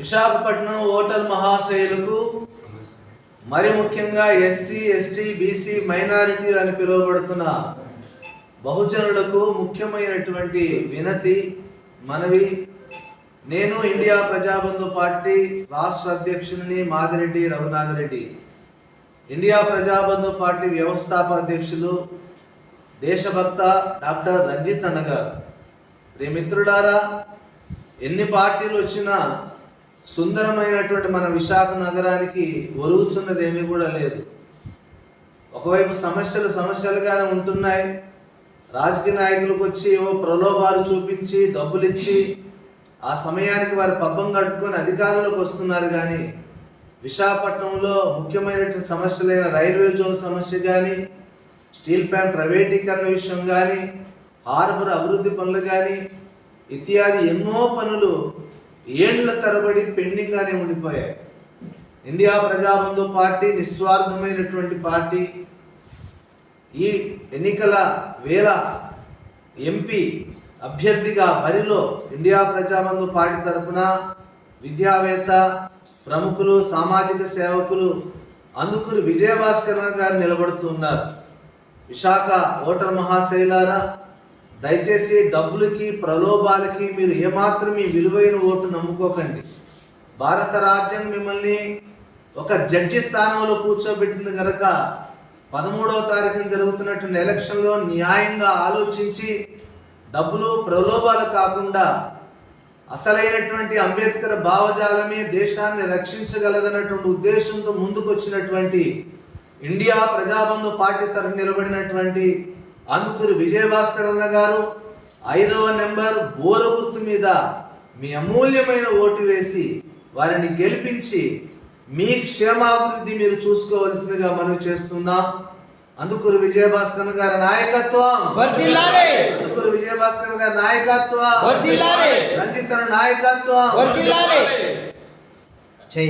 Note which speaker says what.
Speaker 1: Visakhapatnam voter మహాశయులకు మరి ముఖ్యంగా SC ST BC మైనారిటీలు అని పిలువబడుతున్న బహుజనులకు ముఖ్యమైనటువంటి వినతి మనవి. నేను ఇండియా ప్రజాబంధు పార్టీ రాష్ట్ర అధ్యక్షుడిని మాదిరెడ్డి రఘునాథ్ రెడ్డి ఇండియా ప్రజాబంధు పార్టీ వ్యవస్థాపక అధ్యక్షులు దేశభక్త డాక్టర్ రంజిత్ అన్నగారు. ప్రియమిత్రులారా ఎన్ని పార్టీలు వచ్చినా సుందరమైనటువంటి మన విశాఖ నగరానికి ఒరుగుచున్నది ఏమీ కూడా లేదు. ఒకవైపు సమస్యలు సమస్యలుగానే ఉంటున్నాయి. రాజకీయ నాయకులకు వచ్చి ఏవో ప్రలోభాలు చూపించి డబ్బులు ఇచ్చి ఆ సమయానికి వారి పబ్బం కట్టుకొని అధికారంలోకి వస్తున్నారు కానీ విశాఖపట్నంలో ముఖ్యమైనటువంటి సమస్యలైన రైల్వే జోన్ సమస్య కానీ స్టీల్ ప్లాంట్ ప్రైవేటీకరణ విషయం కానీ హార్బర్ అభివృద్ధి పనులు కానీ ఇత్యాది ఎన్నో పనులు ఏండ్ల తరబడి పెండింగ్గానే ఉండిపోయాయి. ఇండియా ప్రజాబంధు పార్టీ నిస్వార్థమైనటువంటి పార్టీ. ఈ ఎన్నికల వేళ ఎంపీ అభ్యర్థిగా బరిలో ఇండియా ప్రజాబంధు పార్టీ తరపున విద్యావేత్త ప్రముఖులు సామాజిక సేవకులు అందుకుని విజయభాస్కర్ గారు నిలబడుతున్నారు విశాఖ ఓటర్ మహాశైలారా దయచేసి డబ్బులకి ప్రలోభాలకి మీరు ఏమాత్రం మీ విలువైన ఓటు నమ్ముకోకండి. భారత రాజ్యం మిమ్మల్ని ఒక జడ్జి స్థానంలో కూర్చోబెట్టింది కనుక పదమూడవ తారీఖున జరుగుతున్నటువంటి ఎలక్షన్లో న్యాయంగా ఆలోచించి డబ్బులు ప్రలోభాలు కాకుండా అసలైనటువంటి అంబేద్కర్ భావజాలమే దేశాన్ని రక్షించగలదన్నటువంటి ఉద్దేశంతో ముందుకొచ్చినటువంటి ఇండియా ప్రజాబంధు పార్టీ తరఫు నిలబడినటువంటి అందుకూరి విజయభాస్కర్ అన్న గారు ఐదవ నెంబర్ బోర గుర్తు మీద మీ అమూల్యమైన ఓటు వేసి వారిని గెలిపించి మీ క్షేమాభివృద్ధి మీరు చూసుకోవలసిందిగా మనవి చేస్తున్నాం. అందుకూరు విజయభాస్కర్ గారి నాయకత్వం. అందుకూరు విజయభాస్కర్ గారి నాయకత్వం. రంజిత్ నాయకత్వం.
Speaker 2: జై